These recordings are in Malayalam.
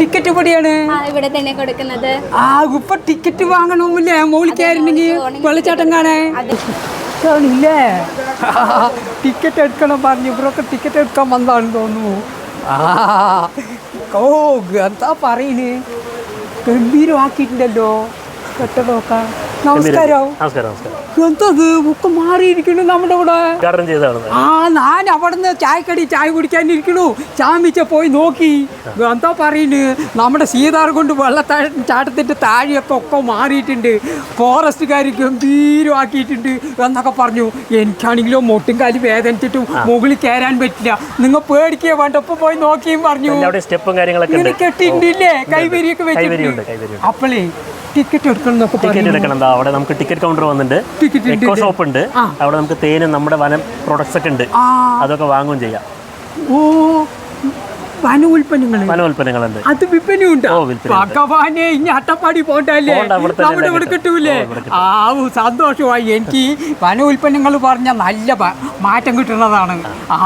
ടിക്കറ്റ് എവിടെയാണ്? ആ ഇവിടെ തന്നെ കൊടുക്കുന്നത്. ആ ഇപ്പൊ ടിക്കറ്റ് വാങ്ങണമില്ലേ മോളിക്കായിരുന്നെങ്കിൽ വെള്ളച്ചാട്ടം കാണാൻ. അതെ. ഇല്ലേ ടിക്കറ്റ് എടുക്കണം പറഞ്ഞു. ഇവരൊക്കെ ടിക്കറ്റ് എടുക്കാൻ വന്നാണ് തോന്നുന്നു. ആ ഓ എന്താ പറയുന്നേ ഗംഭീരമാക്കിയിട്ടുണ്ടല്ലോ. കെട്ടതൊക്കെ നമസ്കാരം നമസ്കാരം. നമസ്കാരം എന്തത്? ഒക്കെ നമ്മുടെ ആ ഞാൻ അവിടുന്ന് ചായക്കടി ചായ കുടിക്കാൻ ഇരിക്കണു ചാമിച്ച പോയി നോക്കി. എന്താ പറയുന്നു നമ്മുടെ സീതാർ കൊണ്ട് വെള്ളത്താ ചാട്ടത്തിന്റെ താഴെയൊക്കെ ഒക്കെ മാറിയിട്ടുണ്ട് ഫോറസ്റ്റുകാർ ഗംഭീരമാക്കിയിട്ടുണ്ട് എന്നൊക്കെ പറഞ്ഞു. എനിക്കാണെങ്കിലോ മുട്ടും കാലി വേദനിച്ചിട്ടും മുകളിൽ കയറാൻ പറ്റില്ല. നിങ്ങൾ പേടിക്കുക വേണ്ട. ഒപ്പം പോയി നോക്കിയും പറഞ്ഞു. സ്റ്റെപ്പും കാര്യങ്ങളൊക്കെ ഇങ്ങനെ കെട്ടിണ്ടില്ലേ കൈവരിയൊക്കെ വെച്ചിട്ടുണ്ട്. അപ്പോളേ ടിക്കറ്റ് എടുക്കണം ടിക്കറ്റ് എടുക്കണം. എന്താ അവിടെ നമുക്ക് ടിക്കറ്റ് കൗണ്ടർ വന്നിട്ടുണ്ട്. എക്കോ ഷോപ്പ് ഉണ്ട്. അവിടെ നമുക്ക് തേനും നമ്മുടെ വനം പ്രൊഡക്ട്സ് ഒക്കെ ഉണ്ട്. അതൊക്കെ വാങ്ങുകയും ചെയ്യാം. ഓ. വന ഉൽപ്പന്നങ്ങൾ വന ഉൽപ്പന്നങ്ങളുണ്ട് അത് വിൽപ്പനയുണ്ടോ. ഭഗവാനെ ഇനി അട്ടപ്പാടി പോണ്ടല്ലേ? നമ്മുടെ ഇവിടെ കിട്ടൂലേ. ആ സന്തോഷമായി. എനിക്ക് വന ഉൽപ്പന്നങ്ങൾ പറഞ്ഞ നല്ല മാറ്റം കിട്ടുന്നതാണ്. ആ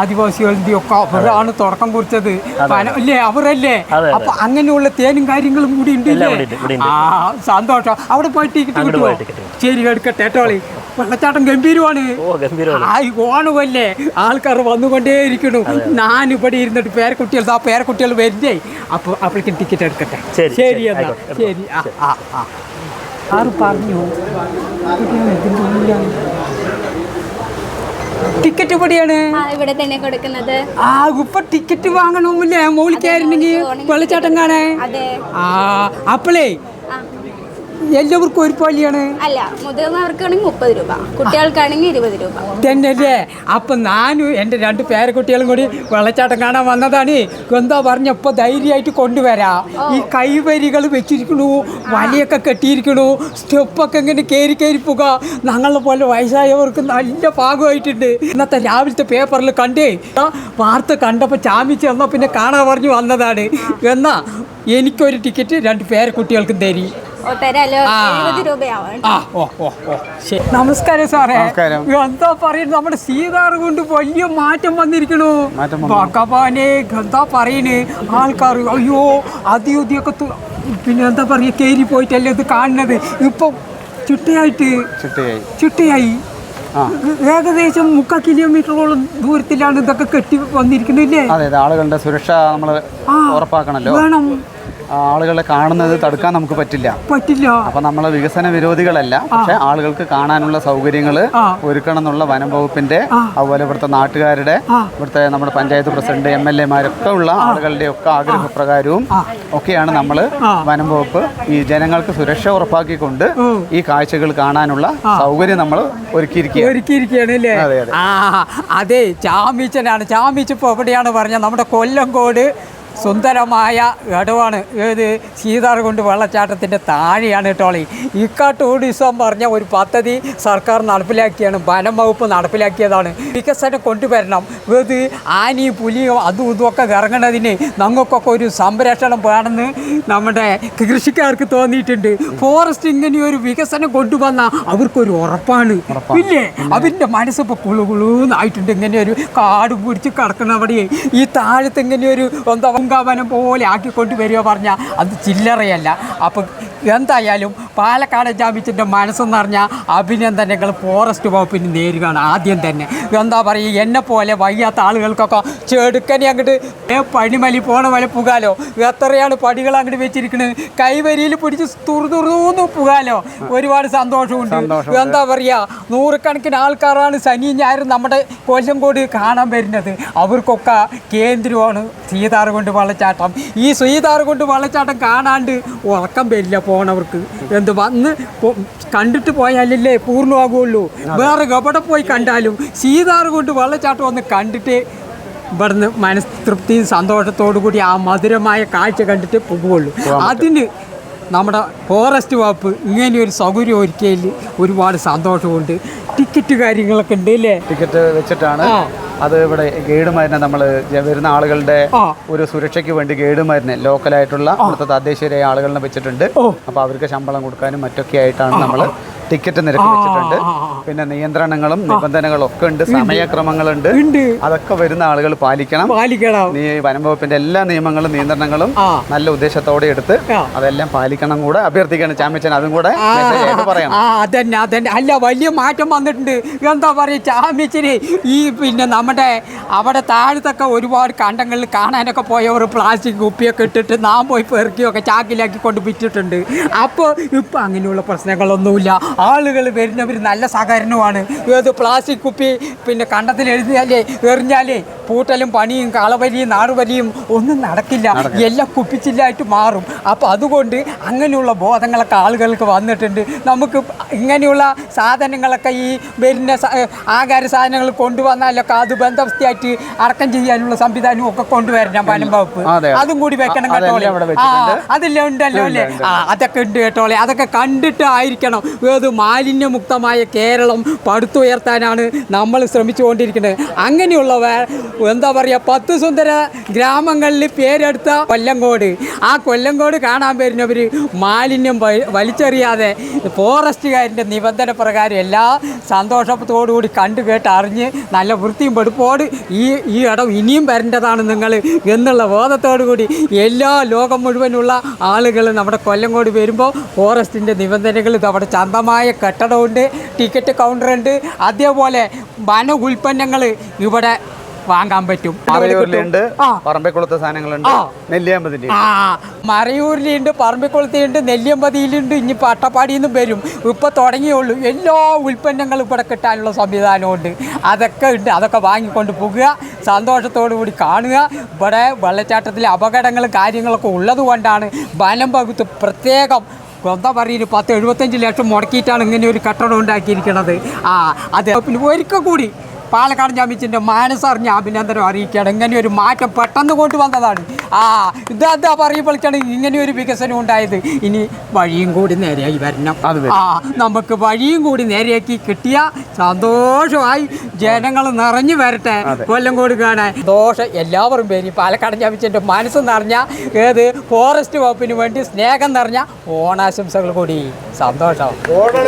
ആദിവാസികളുടെ ഒക്കെ അവരാണ് തുടക്കം കുറിച്ചത്. അല്ലേ? അവരല്ലേ? അപ്പൊ അങ്ങനെയുള്ള തേനും കാര്യങ്ങളും കൂടി ഉണ്ട് എല്ലാം ഇല്ലേ? ഇവിടെ ഉണ്ട്, ഇവിടെ ഉണ്ട്. ആ സന്തോഷം. അവിടെ പോയി ടിക്കറ്റ് കിട്ടുമോ. ശരി എടുക്കട്ടെ. കേട്ടോളി. വെള്ളച്ചാട്ടം ഗംഭീരമാണ്. ഓ ഗംഭീരമാണ്. ആ ഓണമല്ലേ? ആൾക്കാർ വന്നുകൊണ്ടേ ഇരിക്കണു ഞാൻ ഇവിടെ ഇരുന്നിട്ട് പേരക്കുട്ടികൾ ആ പേരക്കുട്ടികൾ വരുന്നേ. അപ്പൊ അപ്പോഴേക്കും ടിക്കറ്റ് എടുക്കട്ടെ. ശരി, എന്നാ. ശരി ആ ആ ആ. ആറ് പറഞ്ഞു. ടിക്കറ്റ് ഇവിടെയാണ്. ആ ഇവിടെ തന്നെ കൊടുക്കുന്നത്. ആ ഇപ്പൊ ടിക്കറ്റ് വാങ്ങണമില്ലേ മോളിക്കായിരുന്നെങ്കിൽ വെള്ളച്ചാട്ടം കാണേ അതെ. ആ അപ്പോളേ എല്ലാവർക്കും ഒരുപോലെയാണ് അല്ല മുതിർന്നവർക്കാണെങ്കിൽ മുപ്പത് രൂപ കുട്ടികൾക്കാണെങ്കിൽ ഇരുപത് രൂപ. തന്നെയല്ലേ? അപ്പൊ ഞാനും എന്റെ രണ്ട് പേരക്കുട്ടികളും കൂടി വെള്ളച്ചാട്ടം കാണാൻ വന്നതാണ്. എന്താ പറഞ്ഞ ഇപ്പൊ ധൈര്യമായിട്ട് കൊണ്ടുവരാ. ഈ കൈവരികൾ വെച്ചിരിക്കണു വലയൊക്കെ കെട്ടിയിരിക്കണു സ്റ്റെപ്പൊക്കെ ഇങ്ങനെ കയറി കയറി പോക. ഞങ്ങളെ പോലെ വയസ്സായവർക്ക് നല്ല ഭാഗമായിട്ടുണ്ട്. ഇന്നത്തെ രാവിലത്തെ പേപ്പറിൽ കണ്ടേ വാർത്ത കണ്ടപ്പോൾ ചാമിച്ച് വന്നാൽ പിന്നെ കാണാൻ പറഞ്ഞു വന്നതാണ്. എന്നാ എനിക്കൊരു ടിക്കറ്റ് രണ്ട് പേരക്കുട്ടികൾക്കും തരി. നമസ്കാരം സാറേ. എന്താ പറയുന്നത് നമ്മുടെ സീതാർ കൊണ്ട് വലിയ മാറ്റം വന്നിരിക്കണു. ഭഗവാനെ എന്താ പറയുന്നേ. ആൾക്കാർ അയ്യോ അതിയൊക്കെ പിന്നെ എന്താ പറയുക കയറി പോയിട്ടല്ലേ ഇത് കാണുന്നത്? ഇപ്പം ചുട്ടയായിട്ട് ചുട്ടയായി. ഏകദേശം മുക്കാൽ കിലോമീറ്ററോളം ദൂരത്തിലാണ് ഇതൊക്കെ കെട്ടി വന്നിരിക്കുന്നില്ലേ? ആളുകളുടെ സുരക്ഷ നമ്മൾ ഉറപ്പാക്കണല്ലോ. വേണം. ആളുകളെ കാണുന്നത് തടുക്കാൻ നമുക്ക് പറ്റില്ല. പറ്റില്ല. അപ്പൊ നമ്മളെ വികസന വിരോധികളല്ല. പക്ഷെ ആളുകൾക്ക് കാണാനുള്ള സൗകര്യങ്ങൾ. ഒരുക്കണം എന്നുള്ള വനം വകുപ്പിന്റെ. അതുപോലെ ഇവിടുത്തെ നാട്ടുകാരുടെ ഇവിടുത്തെ നമ്മുടെ പഞ്ചായത്ത് പ്രസിഡന്റ് എം എൽ എമാരൊക്കെ ഉള്ള ആളുകളുടെ ഒക്കെ ആഗ്രഹപ്രകാരവും ഒക്കെയാണ് നമ്മൾ. വനം വകുപ്പ് ഈ ജനങ്ങൾക്ക് സുരക്ഷ ഉറപ്പാക്കിക്കൊണ്ട്. ഈ കാഴ്ചകൾ കാണാനുള്ള സൗകര്യം നമ്മൾ ഒരുക്കിയിരിക്കുക ഒരുക്കിയിരിക്കുകയാണ് അല്ലേ? അതെ, ചാമീച്ചനാണ്. ചാമീച്ചിപ്പോൾ എവിടെയാണ് പറഞ്ഞത്? നമ്മുടെ കൊല്ലങ്കോട് സുന്ദരമായ ഇടവാണ് ഏത് സീതാർകുണ്ട് വെള്ളച്ചാട്ടത്തിന്റെ താഴെയാണ് കേട്ടോളി ഇക്ക ടൂറിസം പറഞ്ഞ ഒരു പദ്ധതി സർക്കാർ നടപ്പിലാക്കിയാണ് വനം വകുപ്പ് നടപ്പിലാക്കിയതാണ്. വികസനം കൊണ്ടുവരണം. ഏത് ആനി പുലിയും അതും ഇതുമൊക്കെ ഇറങ്ങുന്നതിന് നമുക്കൊക്കെ ഒരു സംരക്ഷണം വേണമെന്ന് നമ്മുടെ കൃഷിക്കാർക്ക് തോന്നിയിട്ടുണ്ട്. ഫോറസ്റ്റ് ഇങ്ങനെ ഒരു വികസനം കൊണ്ടുവന്ന അവർക്കൊരു ഉറപ്പാണ്. ഇല്ലേ? അവരുടെ മനസ്സിപ്പോൾ കുളു കുളൂന്നായിട്ടുണ്ട് ഇങ്ങനെ ഒരു കാട് പിടിച്ച് കിടക്കുന്ന അവിടെ ഈ താഴത്ത് ഇങ്ങനെ ഒരു എന്താ വനം പോലെ ആക്കിക്കൊണ്ട് വരിക പറഞ്ഞാൽ അത് ചില്ലറയല്ല. അപ്പം എന്തായാലും പാലക്കാട് ജാമിച്ചിന്റെ മനസ്സെന്ന് പറഞ്ഞാൽ അഭിനന്ദനങ്ങൾ ഫോറസ്റ്റ് വകുപ്പിന് നേരുകയാണ് ആദ്യം തന്നെ. എന്താ പറയുക എന്നെ പോലെ വയ്യാത്ത ആളുകൾക്കൊക്കെ ചെടുക്കനെ അങ്ങോട്ട് പണിമലി പോണ പോലെ പുകാലോ? എത്രയാണ് പടികൾ അങ്ങോട്ട് വെച്ചിരിക്കുന്നത് കൈവരിയിൽ പിടിച്ച് തുറു തുറന്നു പുകാലോ? ഒരുപാട് സന്തോഷമുണ്ട്. എന്താ പറയുക നൂറുകണക്കിന് ആൾക്കാരാണ് ശനി ഞായറും നമ്മുടെ കൊല്ലംകോട് കാണാൻ വരുന്നത്. അവർക്കൊക്കെ കേന്ദ്രമാണ് സീതാർകുണ്ട് വെള്ളച്ചാട്ടം. ഈ സീതാർകുണ്ട് വെള്ളച്ചാട്ടം കാണാണ്ട് ഉറക്കം വരില്ല പോണവർക്ക്. എന്ത് വന്ന് കണ്ടിട്ട് പോയാലല്ലേ പൂർണമാകുള്ളൂ. വേറെ എവിടെ പോയി കണ്ടാലും സീതാർകുണ്ട് വെള്ളച്ചാട്ടം ഒന്ന് കണ്ടിട്ട് ഇവിടുന്ന് മനസ്തൃപ്തിയും സന്തോഷത്തോടു കൂടി ആ മധുരമായ കാഴ്ച കണ്ടിട്ട് പോകുള്ളൂ. അതിന് നമ്മുടെ ഫോറസ്റ്റ് വകുപ്പ് ഇങ്ങനെയൊരു സൗകര്യം ഒരുക്കിയതിൽ ഒരുപാട് സന്തോഷമുണ്ട്. ടിക്കറ്റ് കാര്യങ്ങളൊക്കെ ഉണ്ട് അല്ലേ? ടിക്കറ്റ് വെച്ചിട്ടാണ്. അത് ഇവിടെ ഗൈഡ് മരുന്ന് നമ്മൾ വരുന്ന ആളുകളുടെ ഒരു സുരക്ഷയ്ക്ക് വേണ്ടി ഗൈഡ് മരുന്ന് ലോക്കലായിട്ടുള്ള ഇവിടുത്തെ തദ്ദേശീയരായ ആളുകളെ വെച്ചിട്ടുണ്ട്. അപ്പോൾ അവർക്ക് ശമ്പളം കൊടുക്കാനും മറ്റൊക്കെ ആയിട്ടാണ് നമ്മൾ ടിക്കറ്റ് നിരക്ക് വെച്ചിട്ടുണ്ട്. പിന്നെ നിയന്ത്രണങ്ങളും നിബന്ധനകളും ഒക്കെ ഉണ്ട് സമയക്രമങ്ങളുണ്ട്. അതൊക്കെ വരുന്ന ആളുകൾ പാലിക്കണം. പാലിക്കണം. നീ വനം വകുപ്പിന്റെ എല്ലാ നിയമങ്ങളും നിയന്ത്രണങ്ങളും നല്ല ഉദ്ദേശത്തോടെ എടുത്ത് അതെല്ലാം പാലിക്കണം കൂടെ. അഭ്യർത്ഥിക്കണം ചാമ്പ്യൻ അതും കൂടെ പറയാം അതന്നെ അതന്നെ. അല്ല വലിയ മാറ്റം വന്നിട്ടുണ്ട്. എന്താ പറയുക ചാമ്പ്യച്ചിന് ഈ പിന്നെ നമ്മുടെ അവിടെ താഴത്തൊക്കെ ഒരുപാട് കണ്ടങ്ങളിൽ കാണാനൊക്കെ പോയ ഒരു പ്ലാസ്റ്റിക് കുപ്പിയൊക്കെ ഇട്ടിട്ട് നാം പോയി പെറുക്കിയൊക്കെ ചാക്കിലാക്കി കൊണ്ട് വിറ്റിട്ടുണ്ട്. അപ്പോൾ ഇപ്പം അങ്ങനെയുള്ള പ്രശ്നങ്ങളൊന്നുമില്ല. ആളുകൾ വരുന്നവർ നല്ല സഹകരണമാണ് ഏത് പ്ലാസ്റ്റിക് കുപ്പി പിന്നെ കണ്ടത്തിൽ എഴുതിയാലേ എറിഞ്ഞാലേ പൂട്ടലും പണിയും കളവലിയും നാടുവലിയും ഒന്നും നടക്കില്ല. എല്ലാം കുപ്പിച്ചില്ലായിട്ട് മാറും. അപ്പോൾ അതുകൊണ്ട് അങ്ങനെയുള്ള ബോധങ്ങളൊക്കെ ആളുകൾക്ക് വന്നിട്ടുണ്ട്. നമുക്ക് ഇങ്ങനെയുള്ള സാധനങ്ങളൊക്കെ ഈ വരുന്ന ആകാര ആഹാര സാധനങ്ങൾ കൊണ്ടുവന്നാലൊക്കെ അത് ബന്ധവസ്ഥയായിട്ട് അടക്കം ചെയ്യാനുള്ള സംവിധാനവും ഒക്കെ കൊണ്ടുവരണം വനം വകുപ്പ്. അതെ. കൂടി വെക്കണം കേട്ടോളെ. അതെല്ലാം ഉണ്ടല്ലോ അല്ലേ? ആ അതൊക്കെ ഉണ്ട് കേട്ടോളെ. അതൊക്കെ കണ്ടിട്ട് ആയിരിക്കണം ഏത് മാലിന്യമുക്തമായ കേരളം പടുത്തുയർത്താനാണ് നമ്മൾ ശ്രമിച്ചുകൊണ്ടിരിക്കുന്നത്. അങ്ങനെയുള്ളവർ എന്താ പറയുക പത്ത് സുന്ദര ഗ്രാമങ്ങളിൽ പേരെടുത്ത കൊല്ലങ്കോട്. ആ കൊല്ലങ്കോട് കാണാൻ വരുന്നവർ മാലിന്യം വലിച്ചെറിയാതെ ഫോറസ്റ്റുകാരിന്റെ നിബന്ധന പ്രകാരം എല്ലാ സന്തോഷത്തോടുകൂടി കണ്ടു കേട്ട് അറിഞ്ഞ് നല്ല വൃത്തിയും വെടുപ്പോട് ഈ ഈ ഇടം ഇനിയും വരേണ്ടതാണ് നിങ്ങൾ എന്നുള്ള ബോധത്തോടുകൂടി എല്ലാ ലോകം മുഴുവനുള്ള ആളുകൾ നമ്മുടെ കൊല്ലങ്കോട് വരുമ്പോൾ ഫോറസ്റ്റിന്റെ നിബന്ധനകൾ അവിടെ ചന്തമായ കെട്ടിടമുണ്ട് ടിക്കറ്റ് കൗണ്ടറുണ്ട് അതേപോലെ വന ഉൽപ്പന്നങ്ങൾ ഇവിടെ വാങ്ങാൻ പറ്റും. മറയൂരിലുണ്ട് പറമ്പക്കുളത്തെ സാധനങ്ങളുണ്ട്. നെല്ലിയാമ്പതിന്റെ മറയൂരിലുണ്ട് പറമ്പിക്കുളത്തിലുണ്ട് നെല്ലിയമ്പതിയിലുണ്ട് ഇനിയിപ്പോൾ അട്ടപ്പാടിയിൽ നിന്നും വരും ഇപ്പോൾ തുടങ്ങിയുള്ളൂ എല്ലാ ഉൽപ്പന്നങ്ങളും ഇവിടെ കിട്ടാനുള്ള സംവിധാനമുണ്ട്. അതൊക്കെ ഉണ്ട് അതൊക്കെ വാങ്ങിക്കൊണ്ട് പോകുക സന്തോഷത്തോടു കൂടി കാണുക. ഇവിടെ വെള്ളച്ചാട്ടത്തിലെ അപകടങ്ങളും കാര്യങ്ങളൊക്കെ ഉള്ളത് കൊണ്ടാണ് വനം വകുപ്പ് പ്രത്യേകം എന്താ പറയുന്നത് പത്ത് എഴുപത്തഞ്ച് ലക്ഷം മുടക്കിയിട്ടാണ് ഇങ്ങനെ ഒരു കെട്ടിടം ഉണ്ടാക്കിയിരിക്കുന്നത് ആ അത് പിന്നെ ഒരിക്കൽ കൂടി. പാലക്കാട് ജാമ്യത്തിന്റെ മാനസറിഞ്ഞ അഭിനന്ദനം അറിയിക്കുകയാണ്. ഇങ്ങനെ ഒരു മാറ്റം പെട്ടെന്ന് കൊണ്ടുവന്നതാണ് ആ ഇതാ പറയുമ്പോഴേക്കാണ് ഇങ്ങനെ ഒരു വികസനം ഉണ്ടായത്. ഇനി വഴിയും കൂടി നേരെയായി വരണം. അത് ആ നമുക്ക് വഴിയും കൂടി നേരെയാക്കി കിട്ടിയ സന്തോഷമായി ജനങ്ങൾ നിറഞ്ഞു വരട്ടെ. കൊല്ലംകോട് കാണാൻ. ദോഷം എല്ലാവരും പേര് പാലക്കാട് ജാമ്യത്തിന്റെ മനസ്സ് നിറഞ്ഞ ഏത് ഫോറസ്റ്റ് വകുപ്പിന് വേണ്ടി സ്നേഹം നിറഞ്ഞ ഓണാശംസകൾ കൂടി. സന്തോഷം.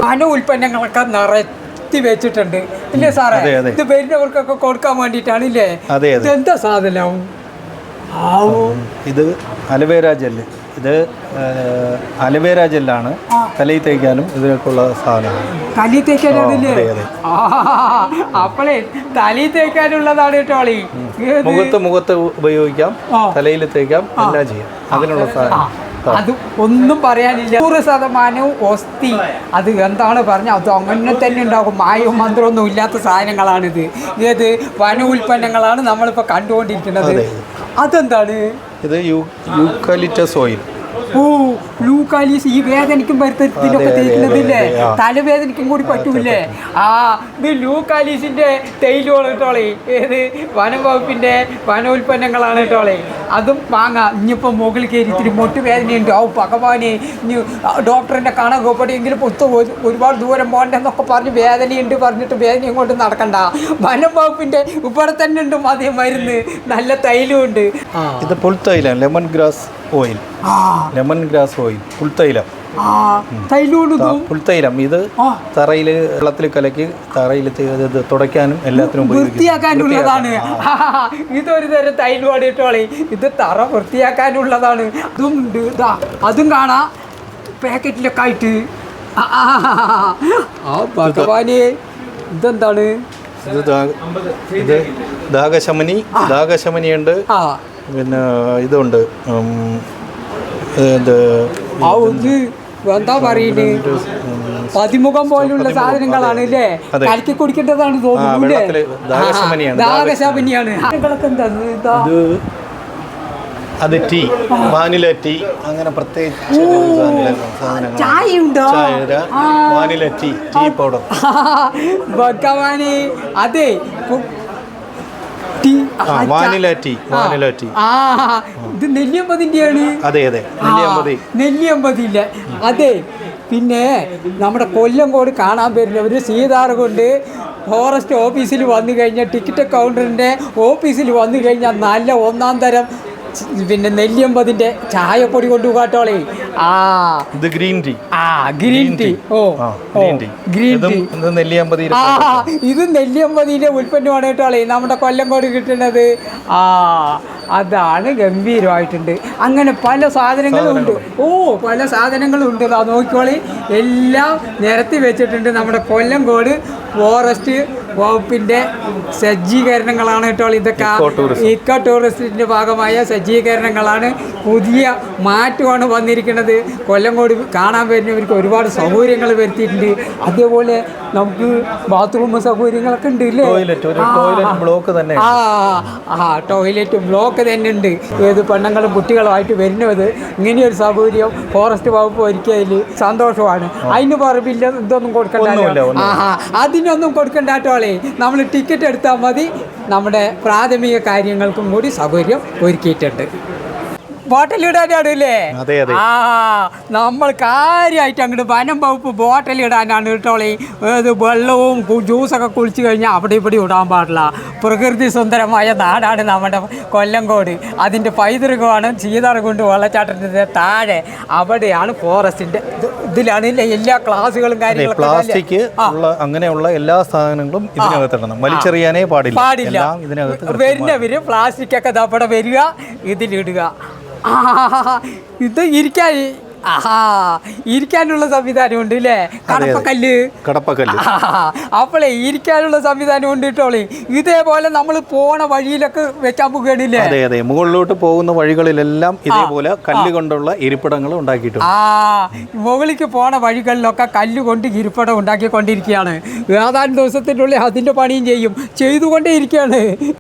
വന ഉൽപ്പന്നങ്ങളൊക്കെ നിറച്ച് എത്തി വെച്ചിട്ടുണ്ട്. ഇല്ലേ സാറേ. ഇത് വരുന്നവർക്കൊക്കെ കൊടുക്കാൻ വേണ്ടിയിട്ടാണ് ഇല്ലേ? അതെ. ഇതെന്താ സാധനം? ഇത് അലവേര ജെല്ല്. ഇത് അലവേര ജെല്ലാണ്. തലയിൽ തേക്കാനും ഇതിനൊക്കെയുള്ള സാധനമാണ് തലയിൽ തേക്കാനാണില്ലേ അപ്പോഴേ തലയിൽ തേക്കാനുള്ളതാണ് കേട്ടോ മുഖത്ത് മുഖത്ത് ഉപയോഗിക്കാം. തലയിൽ തേക്കാം. എല്ലാം ചെയ്യാം. അതിനുള്ള സാധനം അത് ഒന്നും പറയാനില്ല. നൂറ് ശതമാനവും ഒസ്തി അത് എന്താണ് പറഞ്ഞ? അത് അങ്ങനെ തന്നെ ഉണ്ടാകും. മായവും മന്ത്രമൊന്നും ഇല്ലാത്ത സാധനങ്ങളാണിത്. ഏത് വന ഉൽപ്പന്നങ്ങളാണ് നമ്മളിപ്പോൾ കണ്ടുകൊണ്ടിരിക്കുന്നത്. അതെന്താണ്? ഇത് യൂക്കാലിറ്റസ് ഓയിൽ. ഓ ലൂക്കാലീസ് ഈ വേദനയ്ക്കും അതെ, തേക്കുന്നതില്ലേ. തലവേദനയ്ക്കും കൂടി പറ്റൂലേ ആ ഇത് ലൂക്കാലീസിന്റെ തേയിലാണ് കേട്ടോളെ ഏത്? വനം വകുപ്പിന്റെ വന ഉൽപ്പന്നങ്ങളാണ് കേട്ടോളെ അതും വാങ്ങാം. ഇനിയിപ്പോൾ മുകളിൽ കയറി ഇത്തിരി മുട്ട് വേദനയുണ്ട്. ഓ ഭഗവാനെ ഇനി ഡോക്ടറിന്റെ കാണാൻ എങ്കിലും ഒത്തു ഒരു- ഒരുപാട് ദൂരം പോകണ്ടെന്നൊക്കെ പറഞ്ഞ് വേദനയുണ്ട് പറഞ്ഞിട്ട് വേദനയും കൊണ്ട് നടക്കണ്ട. വനം വകുപ്പിന്റെ ഇവിടെ തന്നെ ഉണ്ട് മതി മരുന്ന്. നല്ല തൈലമുണ്ട്. ആ. ഇത് പുൽത്തൈലം lemon grass. Oil. Lemon grass oil. പുൽത്തൈലം പുൽത്തൈലം ഇത്. തറയിൽ തറയിൽ വെള്ളത്തിൽ കലക്കി തറയിൽ തുടയ്ക്കാനും എല്ലാത്തിനും ഉപയോഗിക്കും വൃത്തിയാക്കാനുള്ളതാണ് ഇതൊരു തരം തൈലുവാണ് കേട്ടോളെ ഇത് തറ വൃത്തിയാക്കാനുള്ളതാണ് ഇതും ഇതാ അതും കാണാ. പാക്കറ്റിലൊക്കെ ആയിട്ട്. ആ, ഭഗവാനെ. ഇതെന്താണ്? ഇത് ദാഹശമനി ദാഹശമനിയുണ്ട് ആ. പിന്നെ ഇതുണ്ട് ഇത് എന്താ പറയുന്നത് പതിമുഖം പോലുള്ള സാധനങ്ങളാണ് അല്ലേ അതെ. കലക്കി കുടിക്കേണ്ടതാണ് തോന്നുന്നത് ദാഹശമനിയാണ്. അത് ടീ വാനില ടീ അങ്ങനെ പ്രത്യേകിച്ച് ചായ ഉണ്ടോ. വാനില ടീ ടീ പൗഡർ ഭഗവാനെ അതെ ടീ. ആ ആ, ചാ- വാനില ടീ വാനില ടീ. ആ ഇത് നെല്ലിയമ്പതിന്റെയാണ് അതെ അതെ നെല്ലിയാമ്പതി. അതെ പിന്നെ നമ്മുടെ കൊല്ലം കോട് കാണാൻ വരുന്നവർ സീതാർ കൊണ്ട് ഫോറസ്റ്റ് ഓഫീസിൽ വന്നു കഴിഞ്ഞാൽ ടിക്കറ്റ് കൗണ്ടറിന്റെ ഓഫീസിൽ വന്നു കഴിഞ്ഞാൽ നല്ല ഒന്നാം തരം പിന്നെ നെല്ലിയമ്പതിന്റെ ചായപ്പൊടി കൊണ്ടു കാട്ടോളെ ആ. ഇത് ഗ്രീൻ ടീ. ആ ഗ്രീൻ ടീ. ഓ ഗ്രീൻ ടീ. Green tea. ഇത് നെല്ലിയാമ്പതിയിൽ ആ ഇത് നെല്ലിയമ്പതിന്റെ ഉൽപ്പന്നമാണ് കേട്ടോളെ നമ്മുടെ കൊല്ലംകോട് കിട്ടുന്നത്. ആ അതാണ് ഗംഭീരമായിട്ടുണ്ട്. അങ്ങനെ പല സാധനങ്ങളും ഉണ്ട്. ഓ പല സാധനങ്ങളും ഉണ്ട് നോക്കിക്കോളി. എല്ലാം നിരത്തി വെച്ചിട്ടുണ്ട് നമ്മുടെ കൊല്ലംകോട് ഫോറസ്റ്റ് വകുപ്പിന്റെ സജ്ജീകരണങ്ങളാണ് കേട്ടോ ഇതൊക്കെ ഇക്കോ ടൂറിസത്തിന്റെ ഭാഗമായ സജ്ജീകരണങ്ങളാണ് പുതിയ മാറ്റമാണ് വന്നിരിക്കുന്നത്. കൊല്ലംകോട് കാണാൻ വരുന്നവർക്ക് ഒരുപാട് സൗകര്യങ്ങൾ വരുത്തിയിട്ടുണ്ട്. അതേപോലെ നമുക്ക് ബാത്റൂം സൗകര്യങ്ങളൊക്കെ ഉണ്ട് ഇല്ലേ? ബ്ലോക്ക് തന്നെ. ആ ആ ടോയ്ലറ്റ് ബ്ലോക്ക് തന്നെ ഉണ്ട്. ഏത് പെണ്ണുങ്ങളും കുട്ടികളുമായിട്ട് വരുന്നത്. ഇങ്ങനെയൊരു സൗകര്യം ഫോറസ്റ്റ് വകുപ്പ് ഒരുക്കിയതിൽ സന്തോഷമാണ്. അതിന് പറമ്പില്ല ഇതൊന്നും കൊടുക്കണ്ടല്ലോ ആ അതിനൊന്നും കൊടുക്കണ്ടാട്ടോളേ നമ്മൾ ടിക്കറ്റ് എടുത്താൽ മതി. നമ്മുടെ പ്രാഥമിക കാര്യങ്ങൾക്കും കൂടി സൗകര്യം ഒരുക്കിയിട്ടുണ്ട്. ബോട്ടിലിടാനാണ് ഇടാനാണ് അല്ലേ. ആ നമ്മൾ കാര്യമായിട്ട് അങ്ങോട്ട് വനം വകുപ്പ് ബോട്ടിലിടാനാണ് കേട്ടോളി ഏത് വെള്ളവും ജ്യൂസൊക്കെ കുളിച്ചു കഴിഞ്ഞാൽ അവിടെ ഇവിടെ ഇടാൻ പാടില്ല. പ്രകൃതി സുന്ദരമായ നാടാണ് നമ്മുടെ കൊല്ലംകോട് അതിന്റെ പൈതൃകമാണ് ചീതറുകൊണ്ട് വെള്ളച്ചാട്ടത്തിന്റെ താഴെ. അവിടെയാണ് ഫോറസ്റ്റിന്റെ ഇതിലാണ് എല്ലാ ക്ലാസ്സുകളും കാര്യങ്ങളും പ്ലാസ്റ്റിക് അങ്ങനെയുള്ള എല്ലാ സാധനങ്ങളും ഇതിനകത്തിടണം. വലിച്ചെറിയാനേ പാടില്ല. പാടില്ല. ഇതിനകത്ത് വരുന്നവര് പ്ലാസ്റ്റിക് ഒക്കെ അവിടെ വരിക ഇതിലിടുക. ഇത് ഇരിക്കാൻ ആഹാ ഇരിക്കാനുള്ള സംവിധാനം ഉണ്ട് ഇല്ലേ കടപ്പക്കല്ല്. കടപ്പക്കല്ല്. അപ്പോളേ ഇരിക്കാനുള്ള സംവിധാനം ഉണ്ട് കേട്ടോളേ ഇതേപോലെ നമ്മൾ പോണ വഴിയിലൊക്കെ വെച്ചാൽ പോകുകയാണില്ലേ അതെ അതെ. മുകളിലോട്ട് പോകുന്ന വഴികളിലെല്ലാം ഇതേപോലെ കല്ല് കൊണ്ടുള്ള ഇരിപ്പിടങ്ങൾ ഉണ്ടാക്കിയിട്ടുണ്ട്. ആ മുകളിലേക്ക് പോണ വഴികളിലൊക്കെ കല്ല് കൊണ്ട് ഇരിപ്പിടം ഉണ്ടാക്കിക്കൊണ്ടിരിക്കുകയാണ്. ഏതാനും ദിവസത്തിനുള്ളിൽ അതിന്റെ പണിയും ചെയ്യും. ചെയ്തുകൊണ്ടേ ഇരിക്കുകയാണ്.